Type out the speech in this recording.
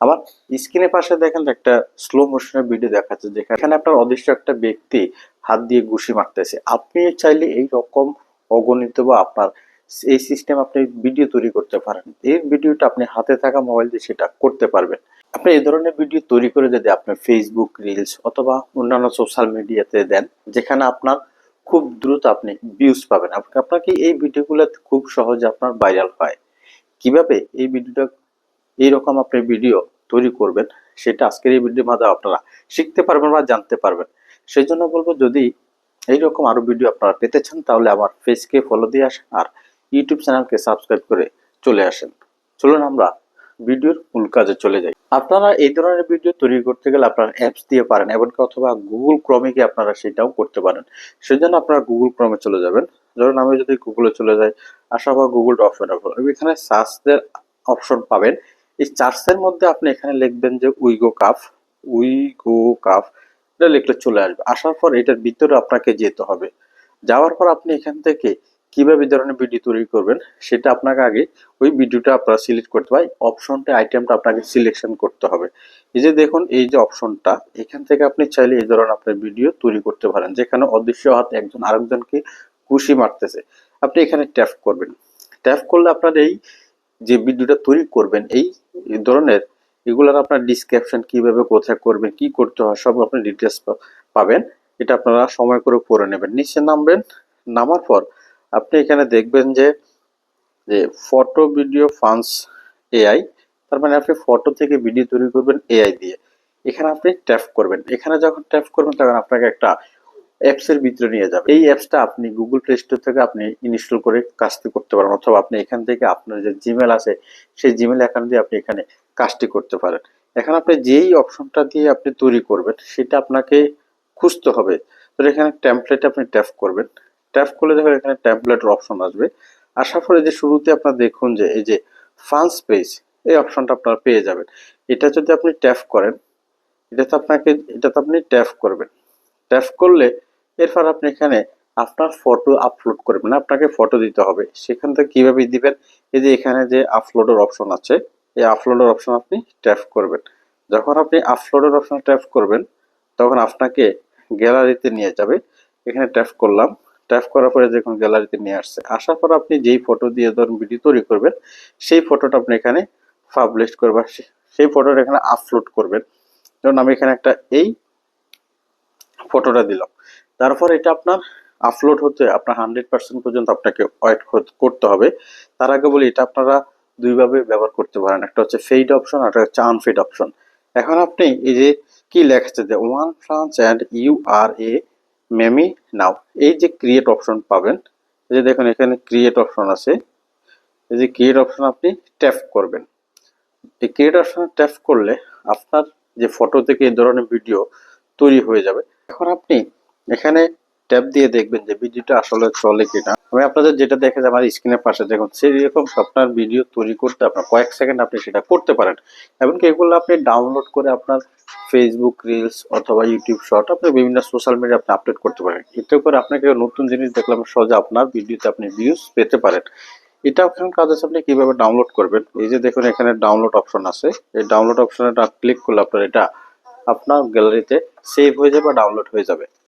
আমার স্ক্রিনের পাশে দেখেন একটা স্লো মোশনের ভিডিও দেখাচ্ছে, যেখানে আপনার অদৃশ্য একটা ব্যক্তি হাত দিয়ে ঘুষি মারতেছে। আপনি চাইলে এই রকম অগণিত বা আপনার এই সিস্টেম আপনি ভিডিও তৈরি করতে পারেন। এই ভিডিওটা আপনি হাতে থাকা মোবাইল দিয়ে সেটা করতে পারবেন। আপনি এই ধরনের ভিডিও তৈরি করে যদি আপনি ফেসবুক রিলস অথবা অন্যান্য সোশ্যাল মিডিয়াতে দেন, যেখানে আপনার খুব দ্রুত আপনি ভিউজ পাবেন। আপনাকে এই ভিডিওগুলো খুব সহজে আপনার ভাইরাল হয়। কীভাবে এই ভিডিওটা এইরকম আপনি ভিডিও তৈরি করবেন, সেটা আজকের এই ভিডিওর মাধ্যমে আপনারা শিখতে পারবেন বা জানতে পারবেন। সেই জন্য বলব, যদি এইরকম আরও ভিডিও আপনারা পেতে চান, তাহলে আমার পেজকে ফলো দিয়ে আসেন আর ইউটিউব চ্যানেলকে সাবস্ক্রাইব করে চলে আসেন। চলুন আমরা ভিডিওর মূল কাজে চলে যাই। আপনারা এই ধরনের ভিডিও তৈরি করতে গেলে আপনারা অ্যাপস দিয়ে পারেন, এমনকি অথবা গুগল ক্রমে গিয়ে আপনারা সেটাও করতে পারেন। সেই জন্য আপনারা গুগল ক্রমে চলে যাবেন। ধরুন আমি যদি গুগলে চলে যাই, আশা বা গুগল অপশন এখানে সার্চের অপশন পাবেন। এই চার্চের মধ্যে আপনি এখানে লিখবেন যে উইগো কাফ উইগো কাফ এটা লিখলে চলে আসবে। আসার পর এটার ভিতরে আপনাকে যেতে হবে। যাওয়ার পর আপনি এখান থেকে কীভাবে ধরনের ভিডিও তৈরি করবেন, সেটা আপনাকে আগে ওই ভিডিওটা আপনারা সিলেক্ট করতে হয় অপশনটা আইটেমটা আপনাকে সিলেকশন করতে হবে। এই যে দেখুন, এই যে অপশনটা এখান থেকে আপনি চাইলে এই ধরনের আপনার ভিডিও তৈরি করতে পারেন, যেখানে অদৃশ্য হাত একজন আরেকজনকে খুশি মারতেছে। আপনি এখানে ট্যাপ করবেন। ট্যাপ করলে আপনার এই যে ভিডিওটা তৈরি করবেন, এই ধরনের, এগুলার আপনার ডিসক্রিপশন কীভাবে কোথায় করবেন, কি করতে হয়, সব আপনি ডিটেলস পাবেন। এটা আপনারা সময় করে পড়ে নেবেন। নিচে নামবেন, নামার পর আপনি এখানে দেখবেন যে যে ফটো ভিডিও ফান্স এআই তার মানে আপনি ফটো থেকে ভিডিও তৈরি করবেন এআই দিয়ে। এখানে আপনি ট্যাপ করবেন। এখানে যখন ট্যাপ করবেন, তখন আপনাকে একটা অ্যাপস এর ভিতরে নিয়ে যাবে। এই অ্যাপসটা আপনি গুগল প্লে স্টোর থেকে আপনি ইনস্টল করে কাজটি করতে পারেন, অথবা আপনি এখান থেকে আপনার যে জিমেল আছে, সেই জিমেল অ্যাকাউন্ট দিয়ে আপনি এখানে কাজটি করতে পারেন। এখন আপনি যেই অপশনটা দিয়ে আপনি তৈরি করবেন, সেটা আপনাকে খুঁজতে হবে। তো এখানে টেমপ্লেট আপনি ট্যাপ করবেন। ট্যাপ করলে দেখবেন এখানে টেমপ্লেটের অপশন আসবে। আসার পরে যে শুরুতে আপনার দেখুন যে, এই যে ফান্স পেজ এই অপশনটা আপনারা পেয়ে যাবেন। এটা যদি আপনি ট্যাপ করেন, এটাতে আপনাকে, এটাতে আপনি ট্যাপ করবেন। ট্যাপ করলে এরপর আপনি এখানে আপনার ফটো আপলোড করবেন আপনাকে ফটো দিতে হবে। সেখান থেকে কীভাবে দিবেন? এই যে এখানে যে আপলোডের অপশন আছে, এই আপলোডের অপশন আপনি ট্যাপ করবেন। যখন আপনি আপলোডের অপশন ট্যাপ করবেন, তখন আপনাকে গ্যালারিতে নিয়ে যাবে। এখানে ট্যাপ করলাম। ট্যাপ করার পরে দেখুন গ্যালারিতে নিয়ে আসছে। আসার পর আপনি যেই ফটো দিয়ে ধরুন ভিডিও তৈরি করবেন, সেই ফটোটা আপনি এখানে পাবলিশ করবেন। সেই ফটোটা এখানে আপলোড করবেন। যেমন আমি এখানে একটা এই ফটোটা দিলাম। তারপর এটা আপনার আপলোড হতে, আপনার হান্ড্রেড পার্সেন্ট পর্যন্ত আপনাকে ওয়েট করতে হবে। তার আগে বলি, এটা আপনারা দুইভাবে ব্যবহার করতে পারেন। একটা হচ্ছে ফেড অপশন আর একটা হচ্ছে আনফেড অপশন এখন আপনি এই যে কি লেখাচ্ছে, যে one France and you are a mammy now এই যে ক্রিয়েট অপশন পাবেন, এই যে দেখুন এখানে ক্রিয়েট অপশন আছে। এই যে ক্রিয়েট অপশন আপনি ট্যাপ করবেন। এই ক্রিয়েট অপশনে ট্যাপ করলে আপনার যে ফটো থেকে এই ধরনের ভিডিও তৈরি হয়ে যাবে। এখন আপনি এখানে ট্যাপ দিয়ে দেখবেন যে ভিডিওটা আসলে চলে কিনা। আমি আপনাদের যেটা দেখে আমার স্ক্রিনের পাশে দেখুন সেই রকম আপনার ভিডিও তৈরি করতে আপনার কয়েক সেকেন্ড আপনি সেটা করতে পারেন। এমনকি এগুলো আপনি ডাউনলোড করে আপনার ফেসবুক রিলস অথবা ইউটিউব শর্ট আপনি বিভিন্ন সোশ্যাল মিডিয়া আপনি আপলোড করতে পারেন। এতে করে আপনাকে নতুন জিনিস দেখলাম সহজে আপনার ভিডিওতে আপনি ভিউজ পেতে পারেন। এটা ওখানে কাজ আছে আপনি কীভাবে ডাউনলোড করবেন? এই যে দেখুন, এখানে ডাউনলোড অপশন আছে। এই ডাউনলোড অপশনে ক্লিক করলে আপনার এটা আপনার গ্যালারিতে সেভ হয়ে যাবে বা ডাউনলোড হয়ে যাবে।